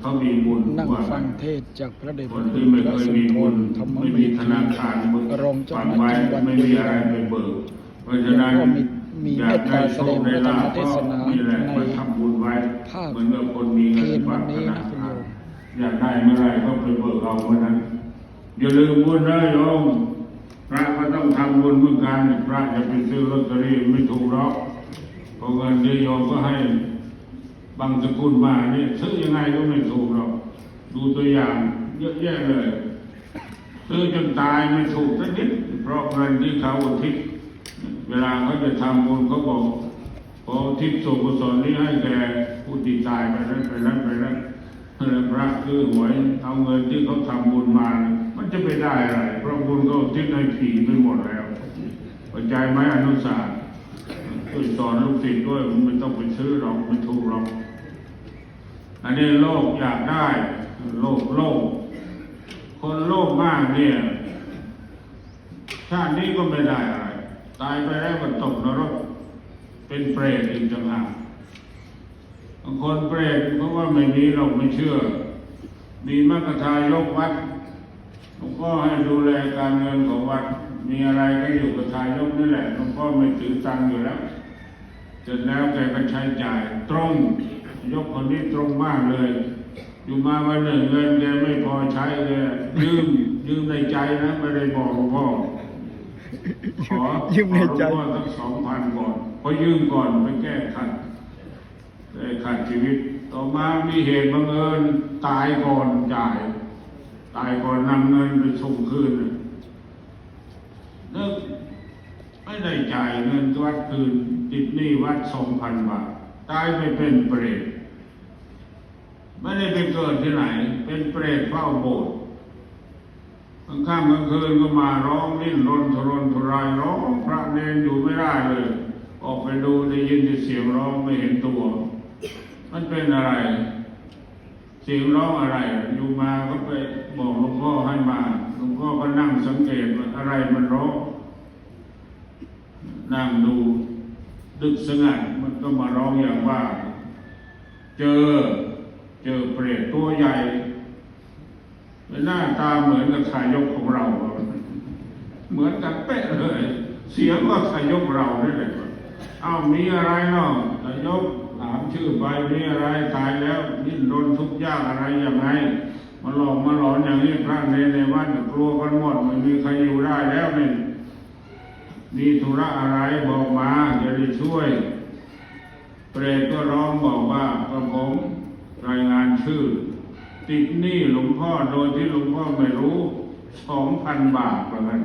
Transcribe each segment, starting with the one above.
เขามีบุญนั่งว่าฟังเทศน์จากพระเดชคพระนคุที่ณไม่พระเคยสุนมีทบุรญธรรมไม่เมมีธีธนาคารรองเจ้าฝากคณะไว้จังหวัดไม่บุมีรีอะไรรัมย์ไปเบิกเพราะฉะนั้นแล้วก็มีมีอยากได้โชคได้ลาภเมตตาแสดงพระธรรมเทศนานี่แหละในมาทำบุญไว้ภาพเหมือนกับคนมีเงินเพลงฝาวักนธนี้นานะคุณคาโยรมอยากได้เมื่อไหรก็ไปเบิกเอาเมื่อนั้นอย่าลืมบุญนะโยมพระก็ต้องทำบุญเหมือนกันพระจะไปซื้อลอตเตอรี่ไม่ถูกหรอกเพราะเงินที่โยมก็ให้ บางสกุลมาเนี่ยซื้อยังไงก็ไม่ถูกหรอกดูตัวอย่างเยอะแยะเลย ซื้อจนตายไม่ถูกสักนิด เพราะเงินที่เขาอุทิศเวลาเขาจะทำบุญเขาบอกขอทิศส่วนกุศลนี้ให้แก่ผู้ที่ตายไปนั้นไปนั้นไปนั้นพระคือหวยเอาเงินที่เขาทำบุญมา มันจะไปได้อะไรเพราะบุญเขาอุทิศให้ผีไปหมดแล้วเข้าใจไหมอนุสาสช่วยสอนลูกศิษย์ด้วยมันไม่ต้องไปซื้อหรอกไม่ถูกหรอก อันนี้โลกอยากได้ โลกโลก คนโลภมากเนี่ย ชาตินี้ก็ไม่ได้อะไร ตายไปแล้วก็ตกนรก เป็นเปรตอีกต่างหากบางคนเปรตเพราะว่าไม่มีเราไม่เชื่อ มีมรรคทายกวัดหลวงพ่อให้ดูแลการเงินของวัด มีอะไรก็อยู่กับทายกนี่แหละหลวงพ่อไม่ถือตังค์อยู่แล้วเสร็จแล้วแกก็ใช้จ่ายตรง ยกคนนี้ตรงมากเลย อยู่มาวันหนึ่งเงินแกไม่พอใช้เลยยืมยืมในใจนะไม่ได้บอกหลวงพ่อขอยืมในใจขอหลวงพ่อสักสองพันก่อนพอยืมก่อนไปแก้ขัดแก้ขัดชีวิต ต่อมามีเหตุบังเอิญตายก่อนจ่าย ตายก่อนนำเงินไปส่งคืนนึกไม่ได้จ่ายเงินวัดคืนติดหนี้วัดสองพันบาท ตายไปเป็นเปรตไม่ได้ไปเกิดที่ไหน เป็นเปรตเฝ้าโบสถ์กลางค่ำกลางคืนก็มาร้องนิ่นรนทรนทรายร้องพระเนรอยู่ไม่ได้เลย ออกไปดูได้ยินแต่เสียงร้องไม่เห็นตัว มันเป็นอะไร เสียงร้องอะไร อยู่มาก็ไปบอกหลวงพ่อให้มาหลวงพ่อก็นั่งสังเกตว่าอะไรมันร้องนั่งดูดึกสงัด ก็มาร้องอย่างว่า เจอเจอเปรตตัวใหญ่หน้าตาเหมือนกับทายกของเรา เหมือนกันเป๊ะเลย เสียงก็ทายกเราได้เลยเอ้ามีอะไรเนาะทายกถามชื่อไปมีอะไรตายแล้วดิ้นรนทุกข์ยากอะไรอย่างไงมาหลอกมาหลอนอย่างนี้พระในในวัดกลัวกันหมดไม่มีใครอยู่ได้แล้วนี่มีธุระอะไรบอกมาจะได้ช่วย เปรตก็ร้องบอกว่ากระผมรายงานชื่อ ติดหนี้หลวงพ่อโดยที่หลวงพ่อไม่รู้สองพันบาทประมาณ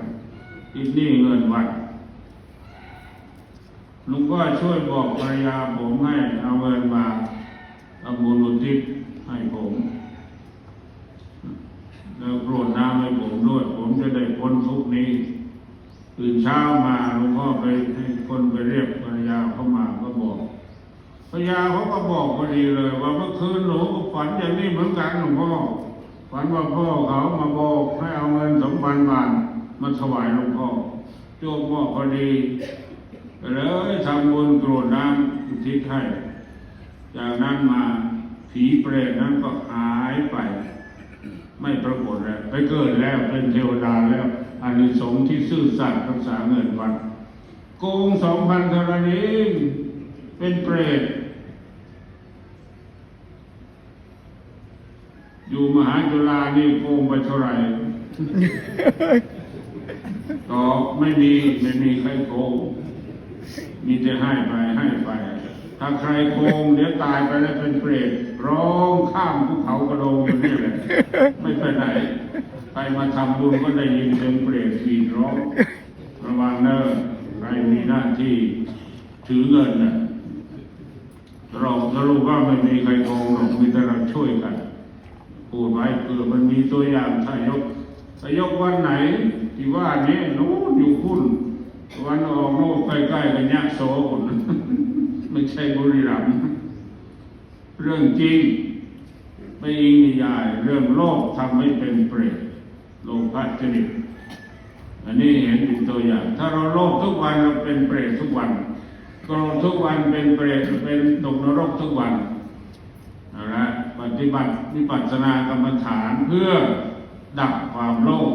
ติดหนี้เงินวัดหลวงพ่อช่วยบอกภรรยาผมให้เอาเงินมาเอาบุญอุทิศให้ผมแล้วโปรดน้ำให้ผมด้วย ผมจะได้พ้นทุกนี้ตื่นเช้ามาหลวงพ่อไปให้คนไปเรียกภรรยาเข้ามา ก็บอกภรรยาเขาก็บอกพอดีเลย ว่าเมื่อคืนหนูก็ฝันอย่างนี้เหมือนกันหลวงพ่อฝันว่าพ่อเขามาบอกให้เอาเงินสองพันบาทมาถวายหลวงพ่อโจมพ่อพอดีเลยทำบุญโกรธน้ำทิศให้จากนั้นมาผีเปรตนั้นก็หายไป ไม่ปรากฏแล้วไปเกิดแล้วเป็นเทวดาแล้วอานิสงส์ที่ซื่อสัตย์รักษาเงินวัดโกงสองพันเท่านั้ เองเป็นเปรตอยู่มหาจุฬานี่โกงไปเท่าไหร่ตอบไม่มีไม่มีใครโกงมีแต่ให้ไปให้ไป ถ้าใครโกงเดี๋ยวตายไปแล้วเป็นเปรตร้องข้ามภูเขากระโดงอยู่นี่แหละไม่ไปไหนใครมาทำบุญก็ได้ยินเสียงเปรตกรีดร้องระวังเนอะใครมีหน้าที่ถือเงินน่ะ เราสรุปว่าไม่มีใครโกงหรอกมีแต่เราช่วยกันพูดไว้เผื่อมันมีตัวอย่างถ้ายกถ้ายกวันไหนที่ว่านี้นู้นอยู่คุณวันออกโน่ใกล้ๆกันยะโสคนไม่ใช่บุรีรัมย์เรื่องจริงไม่อิงนิยาย เรื่องโลกทำให้เป็นเปรตโลภะจริตอันนี้เห็นเป็นตัวอย่าง ถ้าเราโลภทุกวันเราเป็นเปรตทุกวัน โกรธทุกวันเป็นเปรตเป็นตกนรกทุกวันเอาละไปปฏิบัติวิปัสสนากรรมฐานเพื่อดับความโลภ